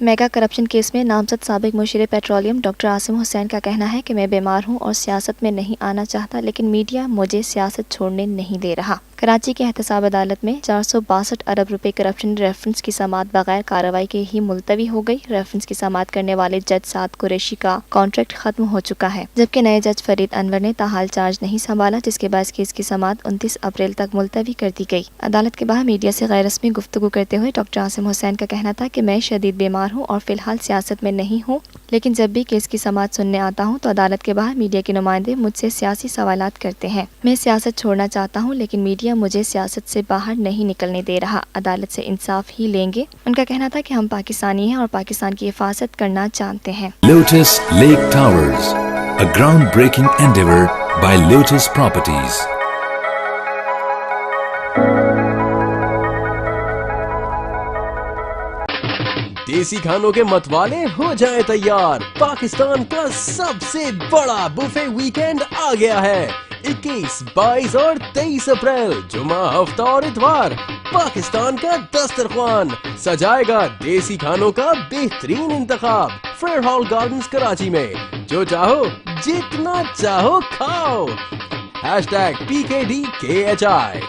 Mega corruption case में नामजद सबक मुशीर पेट्रोलियम डॉक्टर आसिम हुसैन का कहना है कि मैं बीमार हूँ और सियासत में नहीं आना चाहता, लेकिन मीडिया मुझे सियासत छोड़ने नहीं दे रहा। कराची के एहतसाब अदालत में चार सौ बासठ अरब रुपए करप्शन रेफरेंस की समात बगैर कार्रवाई के ही मुलतवी हो गई। रेफरेंस की समात करने वाले जज साद कुरेशी का कॉन्ट्रैक्ट खत्म हो चुका है, जबकि नए जज फरीद अनवर ने ताहाल चार्ज नहीं संभाला, जिसके बाद केस की समात उनतीस अप्रैल तक मुलतवी कर दी गई। अदालत के बाहर मीडिया से गैर रस्मी गुफ्तु करते हुए डॉक्टर आसिम हुसैन का कहना था की मैं शदीद बीमार हूँ और फ़िलहाल सियासत में नहीं हूँ। लेकिन जब भी केस की समात सुनने आता हूँ तो अदालत के बाहर मीडिया के नुमाइंदे मुझसे सियासी सवाल करते हैं। मैं सियासत छोड़ना चाहता हूँ लेकिन मीडिया मुझे सियासत से बाहर नहीं निकलने दे रहा। अदालत से इंसाफ ही लेंगे। उनका कहना था कि हम पाकिस्तानी हैं और पाकिस्तान की हिफाजत करना जानते हैं। Lotus Lake Towers, a groundbreaking endeavor by Lotus Properties. देसी खानों के मतवाले हो जाए तैयार। पाकिस्तान का सबसे बड़ा बुफे वीकेंड आ गया है। 21, 22 और 23 अप्रैल जुमा हफ़्ता और इतवार। पाकिस्तान का दस्तरखान। सजाएगा देसी खानों का बेहतरीन इंतखाब। फेयर हॉल गार्डन्स कराची में। जो चाहो जितना चाहो खाओ। Hashtag P K D K H I